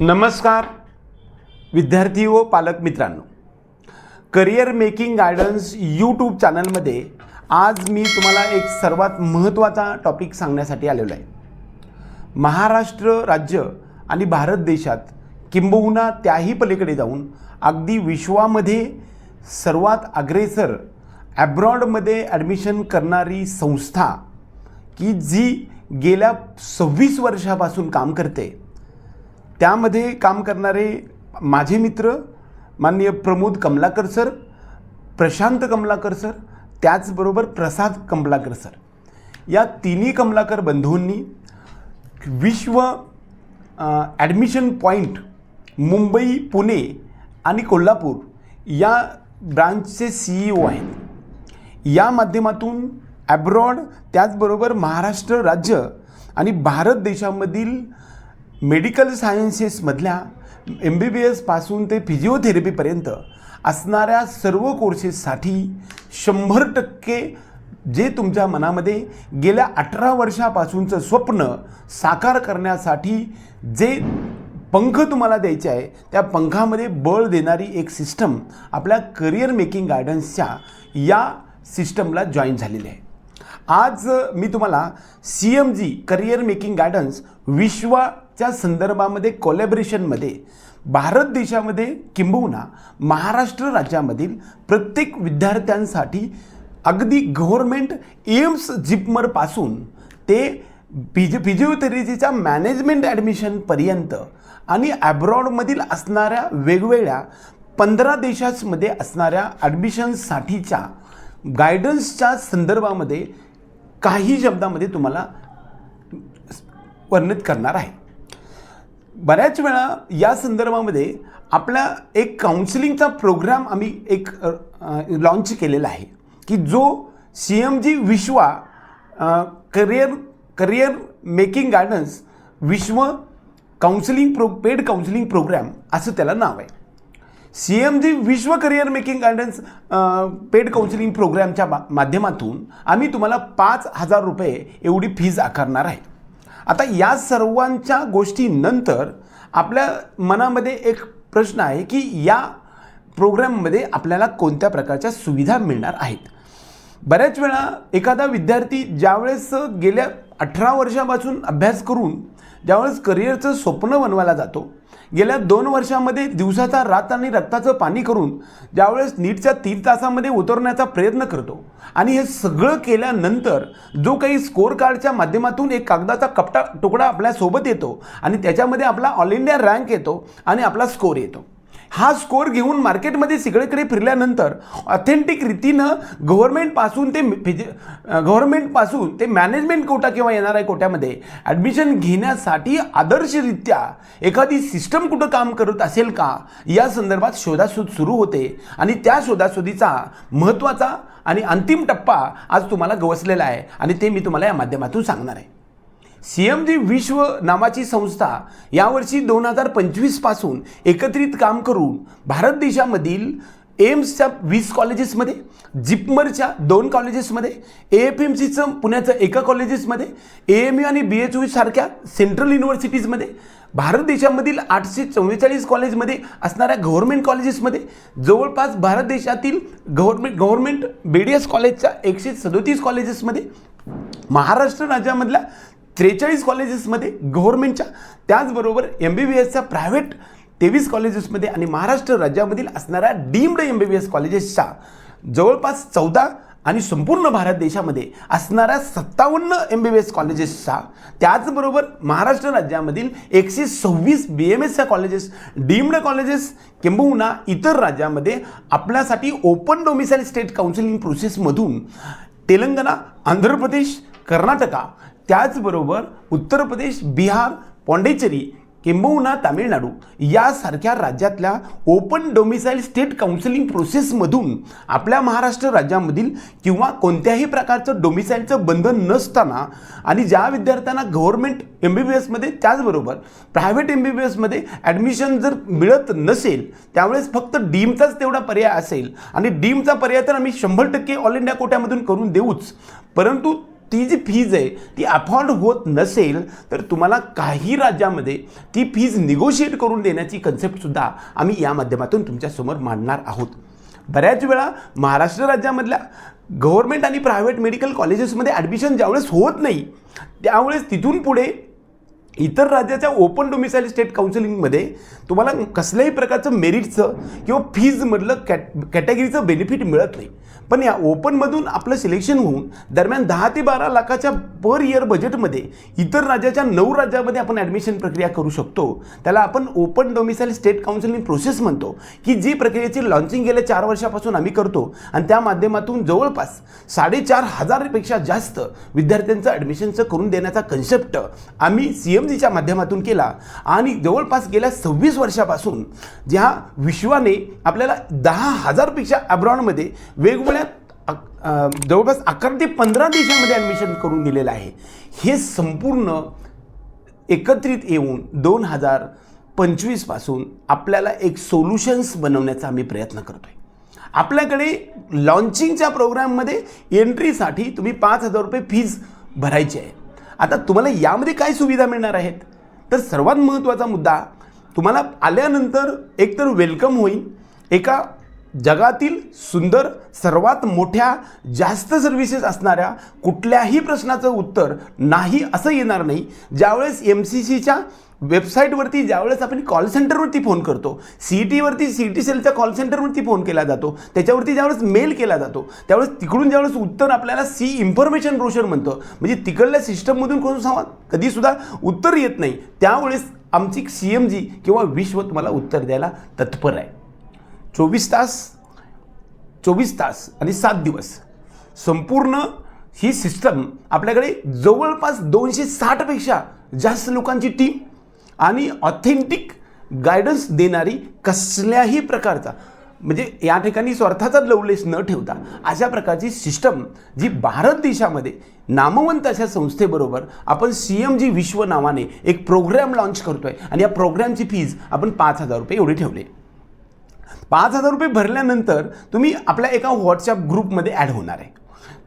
नमस्कार विद्यार्थी व पालक मित्रांनो. करिअर मेकिंग गायडन्स यूट्यूब चॅनलमध्ये आज मी तुम्हाला एक सर्वात महत्त्वाचा टॉपिक सांगण्यासाठी आलेलो आहे. महाराष्ट्र राज्य आणि भारत देशात किंबहुना त्याही पलीकडे जाऊन अगदी विश्वामध्ये सर्वात अग्रेसर ॲब्रॉडमध्ये ॲडमिशन करणारी संस्था की जी गेल्या सव्वीस वर्षापासून काम करते. त्यामध्ये काम करणारे माझे मित्र माननीय प्रमोद कमलाकर सर प्रशांत कमलाकर सर त्याचबरोबर प्रसाद कमलाकर सर. या तिन्ही कमलाकर बंधूंनी विश्व ॲडमिशन पॉईंट मुंबई पुणे आणि कोल्हापूर या ब्रांचचे सी ई ओ आहेत. या माध्यमातून ॲब्रॉड त्याचबरोबर महाराष्ट्र राज्य आणि भारत देशामधील मेडिकल सायन्सेसमधल्या एम बी बी एसपासून ते फिजिओथेरपीपर्यंत असणाऱ्या सर्व कोर्सेससाठी शंभर टक्के जे तुमच्या मनामध्ये गेल्या अठरा वर्षापासूनचं स्वप्न साकार करण्यासाठी जे पंख तुम्हाला द्यायचे आहे त्या पंखामध्ये बळ देणारी एक सिस्टम आपल्या करिअर मेकिंग गायडन्सच्या या सिस्टमला जॉईन झालेली आहे. आज मी तुम्हाला C M G career making guidance विश्वाच्या संदर्भामध्ये कॉलॅबरेशनमध्ये भारत देशामध्ये किंबहुना महाराष्ट्र राज्यामधील प्रत्येक विद्यार्थ्यांसाठी अगदी गव्हर्मेंट एम्स जिपमरपासून ते फिजि फिजिओथेरपीच्या मॅनेजमेंट ॲडमिशनपर्यंत आणि ॲब्रॉडमधील असणाऱ्या वेगवेगळ्या पंधरा देशांमध्ये असणाऱ्या ॲडमिशनसाठीच्या गायडन्सच्या संदर्भामध्ये काही शब्दामध्ये तुम्हाला वर्णित करणार आहे. बऱ्याच वेळा या संदर्भामध्ये आपला एक काउन्सिलिंगचा प्रोग्राम आम्ही एक लॉन्च केलेला आहे. की जो C M G Vishwa career career making guidance Vishwa counselling pro paid counselling programme असं त्याला नाव आहे. C M G Vishwa career making guidance paid counselling प्रोग्रामच्या मा माध्यमातून आम्ही तुम्हाला पाच हजार रुपये एवढी फीज आकारणार आहे. आता या सर्वांच्या गोष्टीनंतर आपल्या मनामध्ये एक प्रश्न आहे की या प्रोग्राममध्ये आपल्याला कोणत्या प्रकारच्या सुविधा मिळणार आहेत? बऱ्याच वेळा एखादा विद्यार्थी ज्यावेळेस गेल्या अठरा वर्षापासून अभ्यास करून ज्यावेळेस करिअरचं स्वप्न बनवायला जातो गेल्या दोन वर्षामध्ये दिवसाचा रात आणि रक्ताचं पाणी करून ज्यावेळेस नीटच्या तीन तासामध्ये उतरण्याचा प्रयत्न करतो आणि हे सगळं केल्यानंतर जो काही स्कोअर कार्डच्या माध्यमातून एक कागदाचा कपटा तुकडा आपल्यासोबत येतो आणि त्याच्यामध्ये आपला ऑल इंडिया रँक येतो आणि आपला स्कोअर येतो. हा स्कोअर घेऊन मार्केटमध्ये सगळीकडे फिरल्यानंतर ऑथेंटिक रीतीनं गव्हर्मेंटपासून ते फिजि गव्हर्मेंटपासून ते मॅनेजमेंट कोटा किंवा येणार आहे कोट्यामध्ये ॲडमिशन घेण्यासाठी आदर्शरित्या एखादी सिस्टम कुठं काम करत असेल का या संदर्भात शोधाशोध सुरू होते. आणि त्या शोधाशोधीचा महत्त्वाचा आणि अंतिम टप्पा आज तुम्हाला गवसलेला आहे. आणि ते मी तुम्हाला या माध्यमातून सांगणार आहे. सी एम जी विश्व नावाची संस्था यावर्षी दोन हजार पंचवीसपासून एकत्रित काम करून भारत देशामधील एम्सच्या वीस कॉलेजेसमध्ये जिपमरच्या दोन कॉलेजेसमध्ये ए एफ एम सीचं पुण्याचं एका कॉलेजेसमध्ये ए एम यू आणि बी एच यू सारख्या सेंट्रल युनिव्हर्सिटीजमध्ये भारत देशामधील आठशे चव्वेचाळीस कॉलेजमध्ये असणाऱ्या गव्हर्मेंट कॉलेजेसमध्ये जवळपास भारत देशातील government government B D S कॉलेजच्या एकशे सदोतीस कॉलेजेसमध्ये महाराष्ट्र राज्यामधल्या त्रेचाळीस कॉलेजेसमध्ये गव्हर्मेंटच्या त्याचबरोबर एम बी बी एसच्या प्रायव्हेट तेवीस कॉलेजेसमध्ये आणि महाराष्ट्र राज्यामधील असणाऱ्या deemed M B B S कॉलेजेसच्या जवळपास चौदा आणि संपूर्ण भारत देशामध्ये असणाऱ्या सत्तावन्न एम बी बी एस कॉलेजेसचा त्याचबरोबर महाराष्ट्र राज्यामधील एकशे सव्वीस बी एम एसच्या कॉलेजेस डीम्ड कॉलेजेस किंबहुना इतर राज्यामध्ये आपल्यासाठी ओपन डोमिसाईल स्टेट काउन्सिलिंग प्रोसेसमधून तेलंगणा आंध्र प्रदेश कर्नाटका. त्याचबरोबर उत्तर प्रदेश बिहार पॉंडेचेरी किंबहुना तामिळनाडू यासारख्या राज्यातल्या ओपन डोमिसाईल स्टेट काउन्सिलिंग प्रोसेसमधून आपल्या महाराष्ट्र राज्यामधील किंवा कोणत्याही प्रकारचं डोमिसाईलचं बंधन नसताना आणि ज्या विद्यार्थ्यांना गव्हर्मेंट एम बी बी एसमध्ये त्याचबरोबर प्रायव्हेट एम बी बी एसमध्ये ॲडमिशन जर मिळत नसेल त्यावेळेस फक्त डीमचाच तेवढा पर्याय असेल. आणि डीमचा पर्याय तर आम्ही शंभर टक्के ऑल इंडिया कोट्यामधून करून देऊच. परंतु ती जी फीज आहे ती अफोर्ड होत नसेल तर तुम्हाला काही राज्यामध्ये ती फीज निगोशिएट करून देण्याची कन्सेप्टसुद्धा आम्ही या माध्यमातून तुमच्यासमोर मांडणार आहोत. बऱ्याच वेळा महाराष्ट्र राज्यामधल्या गव्हर्मेंट आणि प्रायव्हेट मेडिकल कॉलेजेसमध्ये ॲडमिशन ज्यावेळेस होत नाही त्यावेळेस तिथून पुढे इतर राज्याच्या ओपन डोमिसाईल स्टेट काउन्सिलिंगमध्ये तुम्हाला कसल्याही प्रकारचं मेरिटचं किंवा फीजमधलं कॅट कॅटेगरीचं बेनिफिट मिळत नाही. पण या ओपनमधून आपलं सिलेक्शन होऊन दरम्यान दहा ते बारा लाखाच्या पर इयर बजेटमध्ये इतर राज्याच्या नऊ राज्यामध्ये आपण ॲडमिशन प्रक्रिया करू शकतो. त्याला आपण open domicile state counselling process म्हणतो की जी प्रक्रियेची लॉन्चिंग गेल्या चार वर्षापासून आम्ही करतो आणि त्या माध्यमातून जवळपास साडेचार हजारपेक्षा जास्त विद्यार्थ्यांचं ॲडमिशनचं करून देण्याचा कन्सेप्ट आम्ही सी एम जीच्या माध्यमातून केला आणि जवळपास गेल्या सव्वीस वर्षापासून ज्या विश्वाने आपल्याला दहा हजारपेक्षा अब्रॉडमध्ये वेगवेगळ्या जवळपास अकरा ते पंधरा देशांमध्ये ॲडमिशन करून दिलेलं आहे. हे संपूर्ण एकत्रित येऊन दोन हजार पंचवीसपासून आपल्याला एक सोल्युशन्स बनवण्याचा आम्ही प्रयत्न करतो आहे आपल्याकडे लॉन्चिंगच्या प्रोग्राममध्ये एंट्रीसाठी तुम्ही पाच हजार रुपये फीज भरायची आहे आता तुम्हाला यामध्ये काय सुविधा मिळणार आहेत? तर सर्वात महत्त्वाचा मुद्दा तुम्हाला आल्यानंतर एकतर वेलकम होईल. एका जगातील सुंदर सर्वात मोठ्या जास्त सर्व्हिसेस असणाऱ्या कुठल्याही प्रश्नाचं उत्तर नाही असं येणार नाही. ज्यावेळेस एम सी सीच्या वेबसाईटवरती ज्यावेळेस आपण कॉल सेंटरवरती फोन करतो सी ई टीवरती सी टी सेलच्या कॉल सेंटरवरती फोन केला जातो त्याच्यावरती ज्यावेळेस मेल केला जातो त्यावेळेस तिकडून ज्यावेळेस उत्तर आपल्याला सी इन्फॉर्मेशन ब्रोशर म्हणतं म्हणजे तिकडल्या सिस्टममधून कोण सांगा कधीसुद्धा उत्तर येत नाही. त्यावेळेस आमची सी एम जी किंवा विश्व तुम्हाला उत्तर द्यायला तत्पर आहे. चोवीस तास चोवीस तास आणि सात दिवस. संपूर्ण ही सिस्टम आपल्याकडे जवळपास दोनशे साठपेक्षा जास्त लोकांची टीम आणि ऑथेंटिक गायडन्स देणारी कसल्याही प्रकारचा म्हणजे या ठिकाणी स्वार्थाचा लवलेस न ठेवता अशा प्रकारची सिस्टम जी भारत देशामध्ये नामवंत अशा संस्थेबरोबर आपण सी एम जी विश्व नावाने एक प्रोग्रॅम लॉन्च करतो आहे आणि या प्रोग्रॅमची फीज आपण पाच हजार रुपये एवढी ठेवली. पाच हजार रुपये भरल्यानंतर तुम्ही आपल्या एका व्हॉट्सॲप ग्रुपमध्ये ॲड होणार आहे.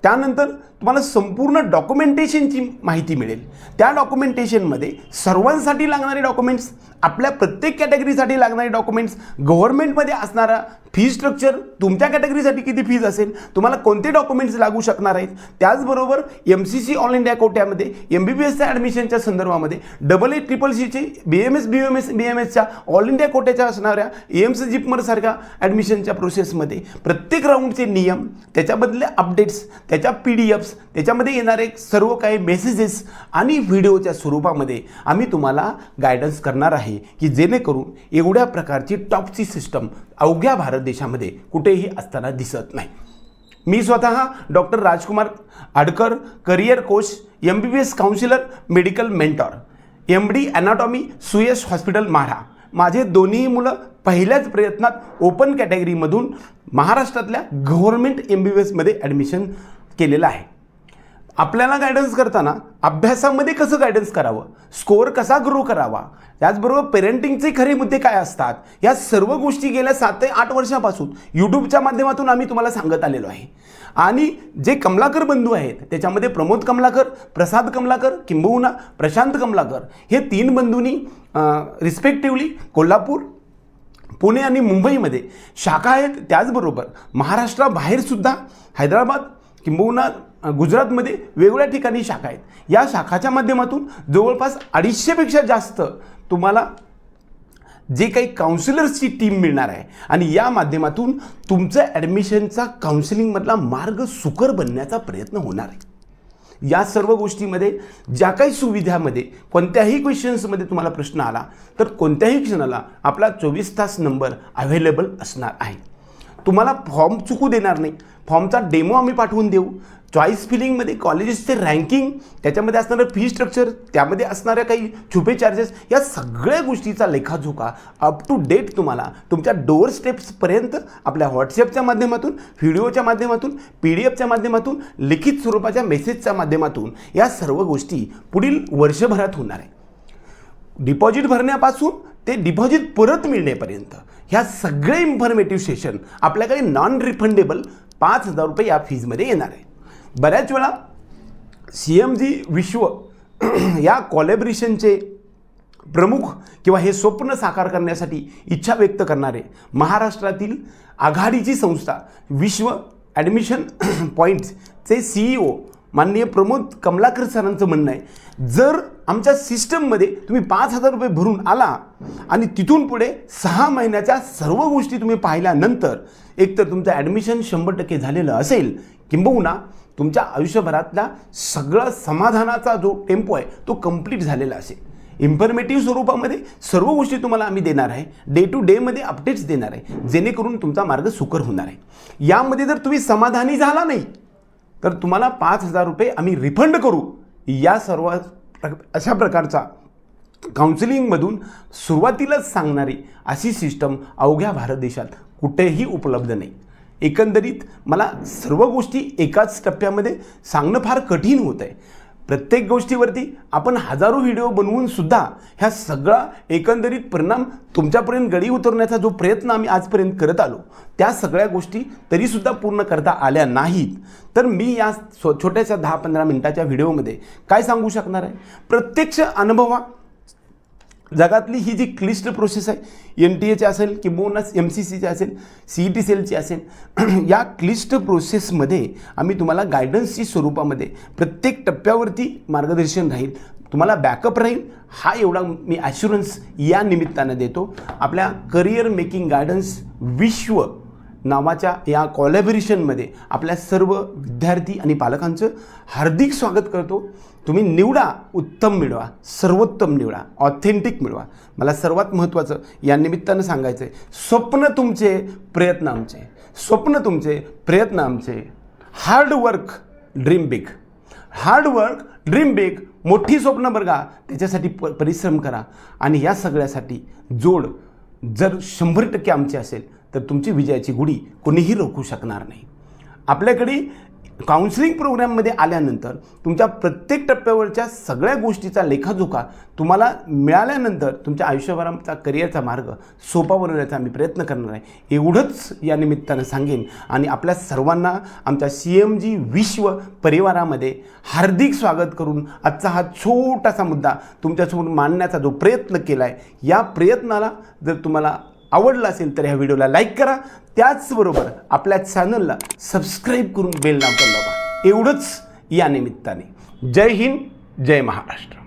त्यानंतर तुम्हाला संपूर्ण डॉक्युमेंटेशनची माहिती मिळेल. त्या डॉक्युमेंटेशनमध्ये सर्वांसाठी लागणारे डॉक्युमेंट्स आपल्या प्रत्येक कॅटेगरीसाठी लागणारे डॉक्युमेंट्स गव्हर्नमेंटमध्ये असणारा फी स्ट्रक्चर तुमच्या कॅटेगरीसाठी किती फीज असेल तुम्हाला कोणते डॉक्युमेंट्स लागू शकणार आहेत? त्याचबरोबर M C C all India कोट्यामध्ये M B B एसच्या ॲडमिशनच्या संदर्भामध्ये डबल ए ट्रिपल सीचे B M S B M S B M एसच्या ऑल इंडिया कोट्याच्या असणाऱ्या एम्स जिपमरसारख्या ॲडमिशनच्या प्रोसेसमध्ये प्रत्येक राऊंडचे नियम त्याच्याबदले अपडेट्स त्याच्या पी डी एफ्स त्याच्यामध्ये येणारे सर्व काही मेसेजेस आणि व्हिडिओच्या स्वरूपामध्ये आम्ही तुम्हाला गायडन्स करणार आहे की जेणेकरून एवढ्या प्रकारची टॉपची सिस्टम अवघ्या भारत देशामध्ये कुठेही असताना दिसत नाही. मी स्वतः doctor Rajkumar Adkar career coach M B B S counsellor medical mentor M D anatomy Suyash hospital Madha माझे दोन्ही मुलं पहिल्याच प्रयत्नात ओपन कॅटेगरीमधून महाराष्ट्रातल्या गव्हर्मेंट एम बी बी एसमध्ये ॲडमिशन केलेलं आहे. आपल्याला गायडन्स करताना अभ्यासामध्ये कसं गायडन्स करावं? स्कोअर कसा ग्रो करावा? त्याचबरोबर पेरेंटिंगचे खरे मुद्दे काय असतात? या सर्व गोष्टी गेल्या सात ते आठ वर्षापासून यूट्यूबच्या माध्यमातून आम्ही तुम्हाला सांगत आलेलो आहे. आणि जे कमलाकर बंधू आहेत त्याच्यामध्ये प्रमोद कमलाकर प्रसाद कमलाकर किंबहुना प्रशांत कमलाकर हे तीन बंधूंनी रिस्पेक्टिव्हली कोल्हापूर पुणे आणि मुंबईमध्ये शाखा आहेत. त्याचबरोबर महाराष्ट्राबाहेरसुद्धा हैदराबाद किंबहुना गुजरातमध्ये वेगवेगळ्या ठिकाणी शाखा आहेत. या शाखाच्या माध्यमातून जवळपास अडीचशेपेक्षा जास्त तुम्हाला जे काही काउन्सिलर्सची टीम मिळणार आहे. आणि या माध्यमातून तुमचं ॲडमिशनचा काउन्सिलिंगमधला मार्ग सुकर बनण्याचा प्रयत्न होणार आहे. या सर्व गोष्टीमध्ये ज्या काही सुविधामध्ये कोणत्याही क्वेश्चन्समध्ये तुम्हाला प्रश्न आला तर कोणत्याही क्षणाला आपला चोवीस तास नंबर अवेलेबल असणार आहे. तुम्हाला फॉर्म चुकू देणार नाही. फॉर्मचा डेमो आम्ही पाठवून देऊ. चॉईस फिलिंगमध्ये कॉलेजेसचे रँकिंग त्याच्यामध्ये असणारं फी स्ट्रक्चर त्यामध्ये असणाऱ्या काही छुपे चार्जेस या सगळ्या गोष्टीचा लेखाजोखा अप टू डेट तुम्हाला तुमच्या डोअर स्टेप्सपर्यंत आपल्या व्हॉट्सअपच्या माध्यमातून व्हिडिओच्या माध्यमातून पी डी एफच्या माध्यमातून लिखित स्वरूपाच्या मेसेजच्या माध्यमातून या सर्व गोष्टी पुढील वर्षभरात होणार आहे. डिपॉझिट भरण्यापासून ते डिपॉझिट परत मिळण्यापर्यंत ह्या सगळे इन्फॉर्मेटिव्ह सेशन आपल्याकडे नॉन रिफंडेबल पाच हजार रुपये या फीजमध्ये येणार आहे. बऱ्याच वेळा सी एम जी विश्व या कॉलॅबरेशनचे प्रमुख किंवा हे स्वप्न साकार करण्यासाठी इच्छा व्यक्त करणारे महाराष्ट्रातील आघाडीची संस्था विश्व ॲडमिशन पॉईंट्सचे सीईओ माननीय प्रमोद कमलाकर सरांचं म्हणणं आहे जर आमच्या सिस्टममध्ये तुम्ही पाच हजार रुपये भरून आला आणि तिथून पुढे सहा महिन्याच्या सर्व गोष्टी तुम्ही पाहिल्यानंतर एकतर तुमचं ॲडमिशन शंभर टक्के झालेलं असेल किंबहुना तुमच्या आयुष्यभरातला सगळा समाधानाचा जो टेम्पो आहे तो कंप्लीट झालेला असेल. इन्फॉर्मेटिव्ह स्वरूपामध्ये सर्व गोष्टी तुम्हाला आम्ही देणार आहे. डे टू डेमध्ये अपडेट्स देणार आहे. जेणेकरून तुमचा मार्ग सुकर होणार आहे. यामध्ये जर तुम्ही समाधानी झाला नाही तर तुम्हाला पाच हजार रुपये आम्ही रिफंड करू. या सर्व प्र- अशा प्रकारचा काउन्सिलिंगमधून सुरुवातीलाच सांगणारी अशी सिस्टम अवघ्या भारत देशात कुठेही उपलब्ध नाही. एकंदरीत मला सर्व गोष्टी एकाच टप्प्यामध्ये सांगणं फार कठीण होतं आहे. प्रत्येक गोष्टीवरती आपण हजारो व्हिडिओ बनवून सुद्धा ह्या सगळा एकंदरीत परिणाम तुमच्यापर्यंत गडी उतरण्याचा जो प्रयत्न आम्ही आजपर्यंत करत आलो त्या सगळ्या गोष्टी तरीसुद्धा पूर्ण करता आल्या नाहीत. तर मी या छोट्याशा दहा पंधरा मिनटाच्या व्हिडिओमध्ये काय सांगू शकणार आहे? प्रत्यक्ष अनुभवा जगातली ही जी क्लिष्ट प्रोसेस आहे एन टी एची असेल किंबहुना एम सी सीची असेल सी ई टी सेलची असेल या क्लिष्ट प्रोसेसमध्ये आम्ही तुम्हाला गायडन्सची स्वरूपामध्ये प्रत्येक टप्प्यावरती मार्गदर्शन राहील. तुम्हाला बॅकअप राहील. हा एवढा मी ॲश्युरन्स या निमित्तानं देतो. आपल्या करिअर मेकिंग गायडन्स विश्व नावाच्या या कॉलॅबरेशनमध्ये आपल्या सर्व विद्यार्थी आणि पालकांचं हार्दिक स्वागत करतो. तुम्ही निवडा उत्तम मिळवा सर्वोत्तम निवडा ऑथेंटिक मिळवा. मला सर्वात महत्त्वाचं या निमित्तानं सांगायचं आहे स्वप्न तुमचे प्रयत्न आमचे. स्वप्न तुमचे प्रयत्न आमचे. Hard work dream big hard work dream big मोठी स्वप्न बघा त्याच्यासाठी प परिश्रम करा. आणि या सगळ्यासाठी जोड जर शंभर टक्के आमची असेल तर तुमची विजयाची गुढी कोणीही रोखू शकणार नाही. आपल्याकडे काउन्सिलिंग प्रोग्रॅममध्ये आल्यानंतर तुमच्या प्रत्येक टप्प्यावरच्या सगळ्या गोष्टीचा लेखाजोखा तुम्हाला मिळाल्यानंतर तुमच्या आयुष्यभराचा करिअरचा मार्ग सोपा बनवण्याचा आम्ही प्रयत्न करणार आहे. एवढंच या निमित्तानं सांगेन आणि आपल्या सर्वांना आमच्या सी एम जी विश्व परिवारामध्ये हार्दिक स्वागत करून आजचा हा छोटासा मुद्दा तुमच्यासमोर मांडण्याचा जो प्रयत्न केला आहे या प्रयत्नाला जर तुम्हाला आवडला असेल तर ह्या व्हिडिओला लाईक करा. त्याचबरोबर आपल्या चॅनलला सबस्क्राईब करून बेल नाव लावा एवढंच या निमित्ताने. जय हिंद जय महाराष्ट्र.